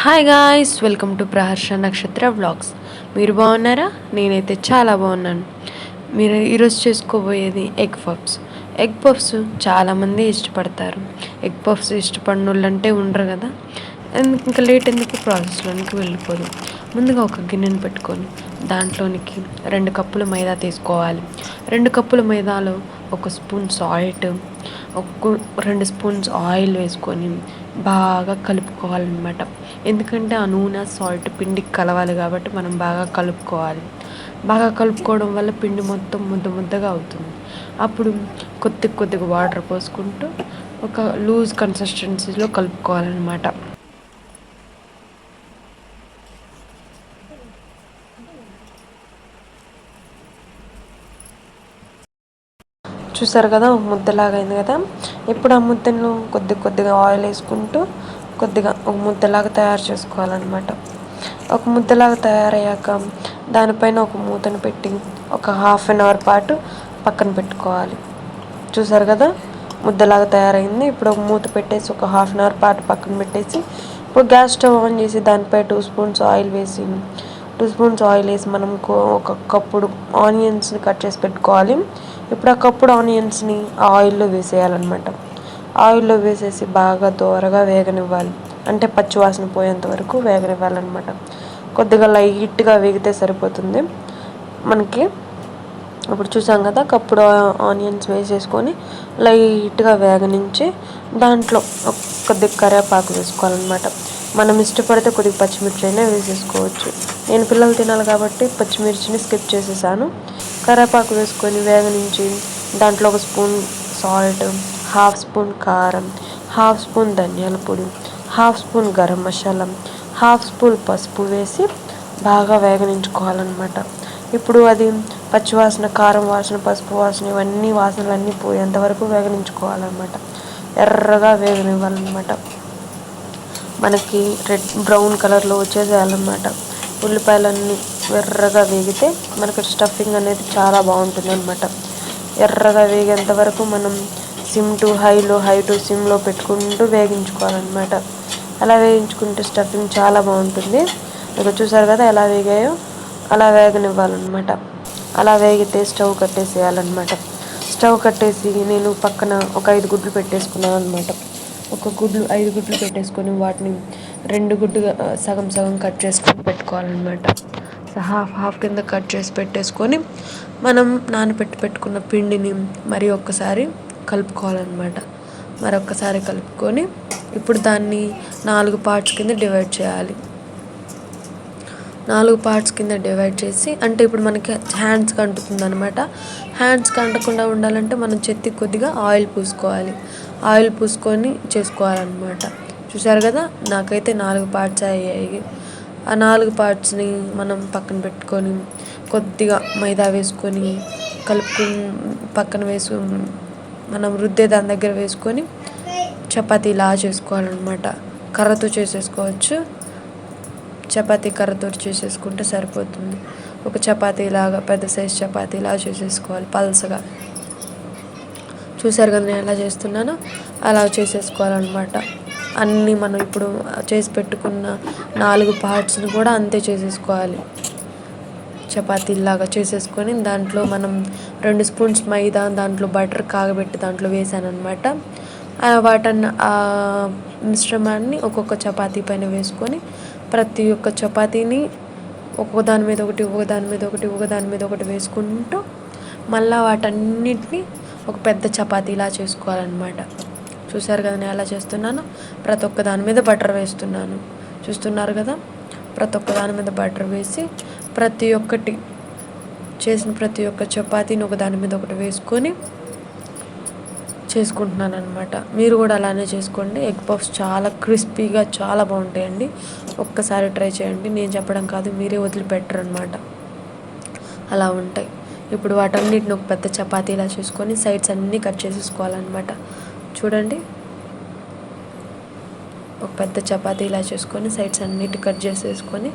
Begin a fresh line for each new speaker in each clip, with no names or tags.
Hi guys welcome to Praharsha Nakshatra vlogs మీరు బాగున్నారా? నేనైతే చాలా బాగున్నాను. మీరు ఈరోజు చేసుకోబోయేది ఎగ్ పఫ్స్ ఎగ్ పఫ్స్ చాలామంది ఇష్టపడతారు. ఎగ్ పఫ్స్ ఇష్టపడిన వాళ్ళు అంటే ఉండరు కదా? ఎందుకు ఇంకా లేట్ ఎందుకు? ప్రాసెస్లోనికి వెళ్ళిపోదు. ముందుగా ఒక గిన్నెను పెట్టుకొని దాంట్లోనికి రెండు కప్పుల మైదా తీసుకోవాలి. రెండు కప్పుల మైదాలో ఒక స్పూన్ సాల్ట్ ఒక రెండు స్పూన్స్ ఆయిల్ వేసుకొని బాగా కలుపుకోవాలన్నమాట. ఎందుకంటే ఆ నూనె సాల్ట్ పిండికి కలవాలి కాబట్టి మనం బాగా కలుపుకోవాలి. బాగా కలుపుకోవడం వల్ల పిండి మొత్తం ముద్ద ముద్దగా అవుతుంది. అప్పుడు కొద్ది కొద్దిగా వాటర్ పోసుకుంటూ ఒక లూజ్ కన్సిస్టెన్సీలో కలుపుకోవాలన్నమాట. చూసారు కదా ముద్దలాగా అయింది కదా. ఇప్పుడు ఆ ముద్దను కొద్ది కొద్దిగా ఆయిల్ వేసుకుంటూ కొద్దిగా ఒక ముద్దలాగా తయారు చేసుకోవాలన్నమాట. ఒక ముద్దలాగా తయారయ్యాక దానిపైన ఒక మూతను పెట్టి ఒక హాఫ్ అన్ అవర్ పాటు పక్కన పెట్టుకోవాలి. చూసారు కదా ముద్దలాగా తయారైంది. ఇప్పుడు ఒక మూత పెట్టేసి ఒక హాఫ్ అన్ అవర్ పాటు పక్కన పెట్టేసి ఇప్పుడు గ్యాస్ స్టవ్ ఆన్ చేసి దానిపై టూ స్పూన్స్ ఆయిల్ వేసి టూ స్పూన్స్ ఆయిల్ వేసి మనం ఒక కప్పుడు ఆనియన్స్ని కట్ చేసి పెట్టుకోవాలి. ఇప్పుడు ఆ కప్పుడు ఆనియన్స్ని ఆయిల్లో వేసేయాలన్నమాట. ఆయిల్లో వేసేసి బాగా దోరగా వేగనివ్వాలి. అంటే పచ్చివాసన పోయేంత వరకు వేగనివ్వాలన్నమాట. కొద్దిగా లైట్గా వేగితే సరిపోతుంది. మనకి ఇప్పుడు చూసాం కదా కప్పుడు ఆనియన్స్ వేసేసుకొని లైట్గా వేగనించి దాంట్లో కొద్దిగా కరివేపాకు వేసుకోవాలన్నమాట. మనం ఇష్టపడితే కొద్దిగా పచ్చిమిర్చి అయినా వేసేసుకోవచ్చు. నేను పిల్లలు తినాలి కాబట్టి పచ్చిమిర్చిని స్కిప్ చేసేసాను. కరివేపాకు వేసుకొని వేగనించి దాంట్లో ఒక స్పూన్ సాల్ట్ హాఫ్ స్పూన్ కారం హాఫ్ స్పూన్ ధనియాల పొడి half spoon garam masala half spoon పసుపు వేసి బాగా వేగనించుకోవాలన్నమాట ఇప్పుడు అది పచ్చివాసన కారం వాసన పసుపు వాసన ఇవన్నీ వాసనలు అన్నీ పోయేంత వరకు వేగనించుకోవాలన్నమాట ఎర్రగా వేగనివ్వాలన్నమాట. మనకి రెడ్ బ్రౌన్ కలర్లో వచ్చేసేయాలన్నమాట. ఉల్లిపాయలన్నీ ఎర్రగా వేగితే మనకి స్టఫింగ్ అనేది చాలా బాగుంటుంది అనమాట ఎర్రగా వేగేంత వరకు మనం సిమ్ టు హైలో హై టు సిమ్లో పెట్టుకుంటూ వేగించుకోవాలన్నమాట. అలా వేయించుకుంటే స్టఫింగ్ చాలా బాగుంటుంది. ఇక చూసారు కదా ఎలా వేగాయో? అలా వేగనివ్వాలన్నమాట. అలా వేగితే స్టవ్ కట్టేసేయాలన్నమాట. స్టవ్ కట్టేసి నేను పక్కన ఒక ఐదు గుడ్లు పెట్టేసుకున్నాను అనమాట ఒక గుడ్లు ఐదు గుడ్లు పెట్టేసుకొని వాటిని రెండు గుడ్డుగా సగం సగం కట్ చేసుకొని పెట్టుకోవాలన్నమాట. హాఫ్ హాఫ్ కింద కట్ చేసి పెట్టేసుకొని మనం నానబెట్టి పెట్టుకున్న పిండిని మరి ఒక్కసారి కలుపుకోవాలన్నమాట. మరొకసారి కలుపుకొని ఇప్పుడు దాన్ని నాలుగు పార్ట్స్ కింద డివైడ్ చేయాలి. నాలుగు పార్ట్స్ కింద డివైడ్ చేసి అంటే ఇప్పుడు మనకి హ్యాండ్స్కి అంటుతుంది అనమాట హ్యాండ్స్కి అంటకుండా ఉండాలంటే మనం చెత్తి కొద్దిగా ఆయిల్ పూసుకోవాలి. ఆయిల్ పూసుకొని చేసుకోవాలన్నమాట. చూసారు కదా? నాకైతే నాలుగు పార్ట్స్ అయ్యాయి. ఆ నాలుగు పార్ట్స్ని మనం పక్కన పెట్టుకొని కొద్దిగా మైదా వేసుకొని కలుపు పక్కన వేసు మనం రుద్దే దాని దగ్గర వేసుకొని చపాతీ ఇలా చేసుకోవాలన్నమాట. కర్రతో చేసేసుకోవచ్చు. చపాతీ కర్రతో చేసేసుకుంటే సరిపోతుంది. ఒక చపాతీలాగా పెద్ద సైజ్ చపాతీలా చేసేసుకోవాలి పల్సగా చూసారు కదా నేను ఎలా చేస్తున్నానో? అలా చేసేసుకోవాలన్నమాట. అన్నీ మనం ఇప్పుడు చేసి పెట్టుకున్న నాలుగు పార్ట్స్ని కూడా అంతే చేసేసుకోవాలి. చపాతీలాగా చేసేసుకొని దాంట్లో మనం రెండు స్పూన్స్ మైదా దాంట్లో బటర్ కాగబెట్టి దాంట్లో వేసాను అనమాట ఆ మిశ్రమాన్ని ఒక్కొక్క చపాతీ పైన వేసుకొని ప్రతి ఒక్క చపాతీని ఒక్కొక్క దాని మీద ఒకటి ఒక దాని మీద ఒకటి ఒక దాని మీద ఒకటి వేసుకుంటూ మళ్ళీ వాటన్నిటిని ఒక పెద్ద చపాతీలా చేసుకోవాలన్నమాట. చూసారు కదా నేను ఎలా చేస్తున్నాను? ప్రతి ఒక్క దాని మీద బటర్ వేస్తున్నాను. చూస్తున్నారు కదా? ప్రతి ఒక్క దాని మీద బటర్ వేసి ప్రతి ఒక్కటి చేసిన ప్రతి ఒక్క చపాతీని ఒక దాని మీద ఒకటి వేసుకొని చేసుకుంటున్నాను అనమాట మీరు కూడా అలానే చేసుకోండి. ఎగ్ పఫ్స్ చాలా క్రిస్పీగా చాలా బాగుంటాయండి. ఒక్కసారి ట్రై చేయండి. నేను చెప్పడం కాదు మీరే వదిలిపెట్టరు అనమాట అలా ఉంటాయి. ఇప్పుడు వాటన్నిటిని ఒక పెద్ద చపాతీలా చేసుకొని సైడ్స్ అన్నీ కట్ చేసేసుకోవాలన్నమాట. చూడండి. ఒక పెద్ద చపాతీ ఇలా చేసుకొని సైడ్స్ అన్నిటి కట్ చేసేసుకొని.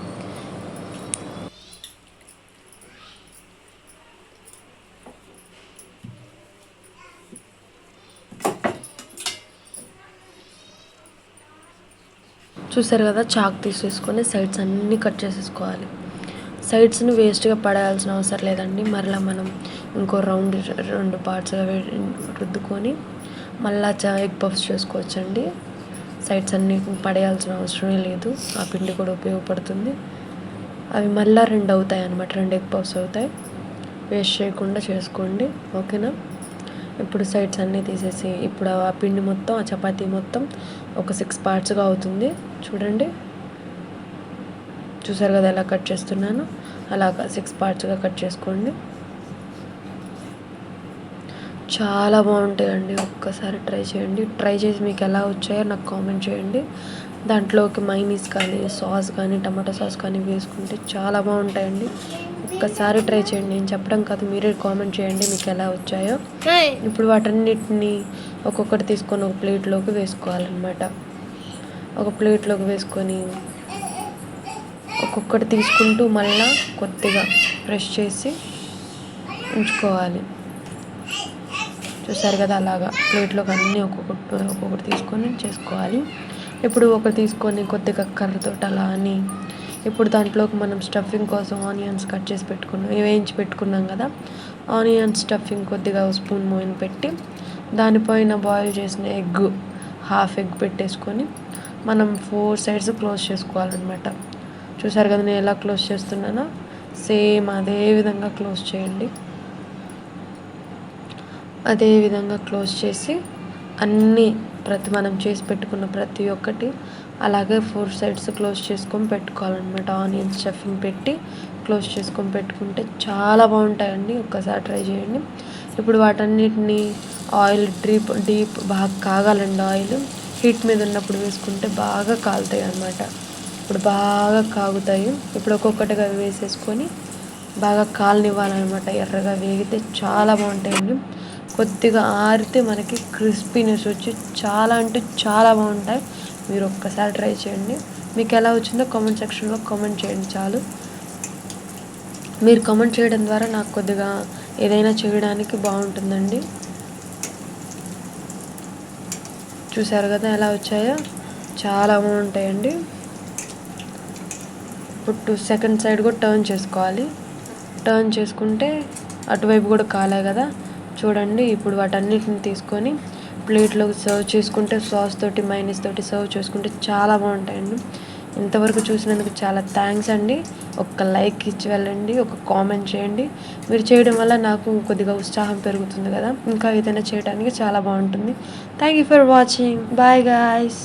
చూసారు కదా చాక్ తీసేసుకొని సైడ్స్ అన్నీ కట్ చేసేసుకోవాలి. సైడ్స్ని వేస్ట్గా పడేయాల్సిన అవసరం లేదండి. మరలా మనం ఇంకో రౌండ్ రెండు పార్ట్స్గా రుద్దుకొని మళ్ళా ఎగ్ పఫ్స్ చేసుకోవచ్చండి. సైడ్స్ అన్నీ పడేయాల్సిన అవసరమే లేదు. ఆ పిండి కూడా ఉపయోగపడుతుంది. అవి మళ్ళీ రెండు అవుతాయి అన్నమాట రెండు ఎగ్ పఫ్స్ అవుతాయి. వేస్ట్ చేయకుండా చేసుకోండి. ఓకేనా? ఇప్పుడు సైడ్స్ అన్నీ తీసేసి ఇప్పుడు ఆ పిండి మొత్తం ఆ చపాతీ మొత్తం ఒక సిక్స్ పార్ట్స్గా అవుతుంది. చూడండి. చూసారు కదా ఎలా కట్ చేస్తున్నాను? అలాగా సిక్స్ పార్ట్స్గా కట్ చేసుకోండి. చాలా బాగుంటాయండి. ఒక్కసారి ట్రై చేయండి. ట్రై చేసి మీకు ఎలా వచ్చాయో నాకు కామెంట్ చేయండి. దాంట్లోకి మైనీస్ కానీ సాస్ కానీ టమాటో సాస్ కానీ వేసుకుంటే చాలా బాగుంటాయండి. ఒక్కసారి ట్రై చేయండి. నేను చెప్పడం కాదు మీరే కామెంట్ చేయండి మీకు ఎలా వచ్చాయో. ఇప్పుడు వాటన్నిటిని ఒక్కొక్కటి తీసుకొని ఒక ప్లేట్లోకి వేసుకోవాలన్నమాట. ఒక ప్లేట్లోకి వేసుకొని ఒక్కొక్కటి తీసుకుంటూ మళ్ళా కొద్దిగా ఫ్రెష్ చేసి ఉంచుకోవాలి. చూసారు కదా అలాగా ప్లేట్లోకి అన్నీ ఒక్కొక్కటి ఒక్కొక్కటి తీసుకొని చేసుకోవాలి. ఇప్పుడు ఒకటి తీసుకొని కొద్దిగా కర్రతో అలా అని ఇప్పుడు దాంట్లోకి మనం స్టఫింగ్ కోసం ఆనియన్స్ కట్ చేసి పెట్టుకున్నాం వేయించి పెట్టుకున్నాం కదా ఆనియన్ స్టఫింగ్ కొద్దిగా స్పూన్ మోయిన్ పెట్టి దానిపైన బాయిల్ చేసిన ఎగ్ హాఫ్ ఎగ్ పెట్టేసుకొని మనం ఫోర్ సైడ్స్ క్లోజ్ చేసుకోవాలన్నమాట. చూసారు కదా నేను ఎలా క్లోజ్ చేస్తున్నానో? సేమ్ అదే విధంగా క్లోజ్ చేయండి. అదే విధంగా క్లోజ్ చేసి అన్నీ ప్రతి మనం చేసి పెట్టుకున్న ప్రతి ఒక్కటి అలాగే ఫోర్ సైడ్స్ క్లోజ్ చేసుకొని పెట్టుకోవాలన్నమాట. ఆనియన్ స్టఫింగ్ పెట్టి క్లోజ్ చేసుకొని పెట్టుకుంటే చాలా బాగుంటాయండి. ఒక్కసారి ట్రై చేయండి. ఇప్పుడు వాటన్నిటిని ఆయిల్ డ్రీప్ డీప్ బాగా కాగాలండి ఆయిల్. హీట్ మీద ఉన్నప్పుడు వేసుకుంటే బాగా కాలుతాయి అన్నమాట. ఇప్పుడు బాగా కాగుతాయి. ఇప్పుడు ఒక్కొక్కటిగా వేసేసుకొని బాగా కాలనివ్వాలన్నమాట. ఎర్రగా వేగితే చాలా బాగుంటాయండి. కొద్దిగా ఆరితే మనకి క్రిస్పీనెస్ వచ్చి చాలా అంటే చాలా బాగుంటాయి. మీరు ఒక్కసారి ట్రై చేయండి. మీకు ఎలా వచ్చిందో కామెంట్ సెక్షన్లో కామెంట్ చేయండి చాలు. మీరు కామెంట్ చేయడం ద్వారా నాకు కొద్దిగా ఏదైనా చేయడానికి బాగుంటుందండి. చూసారు కదా ఎలా వచ్చాయో? చాలా బాగుంటాయండి. ఇప్పుడు సెకండ్ సైడ్ కూడా టర్న్ చేసుకోవాలి. టర్న్ చేసుకుంటే అటువైపు కూడా కాలే కదా. చూడండి ఇప్పుడు వాటన్నిటిని తీసుకొని ప్లేట్లో సర్వ్ చేసుకుంటే సాస్ తోటి మైనస్ తోటి సర్వ్ చేసుకుంటే చాలా బాగుంటాయండి. ఇంతవరకు చూసినందుకు చాలా థ్యాంక్స్ అండి. ఒక లైక్ ఇచ్చి వెళ్ళండి ఒక కామెంట్ చేయండి. మీరు చేయడం వల్ల నాకు కొద్దిగా ఉత్సాహం పెరుగుతుంది కదా. ఇంకా ఏదైనా చేయడానికి చాలా బాగుంటుంది. Thank you for watching bye guys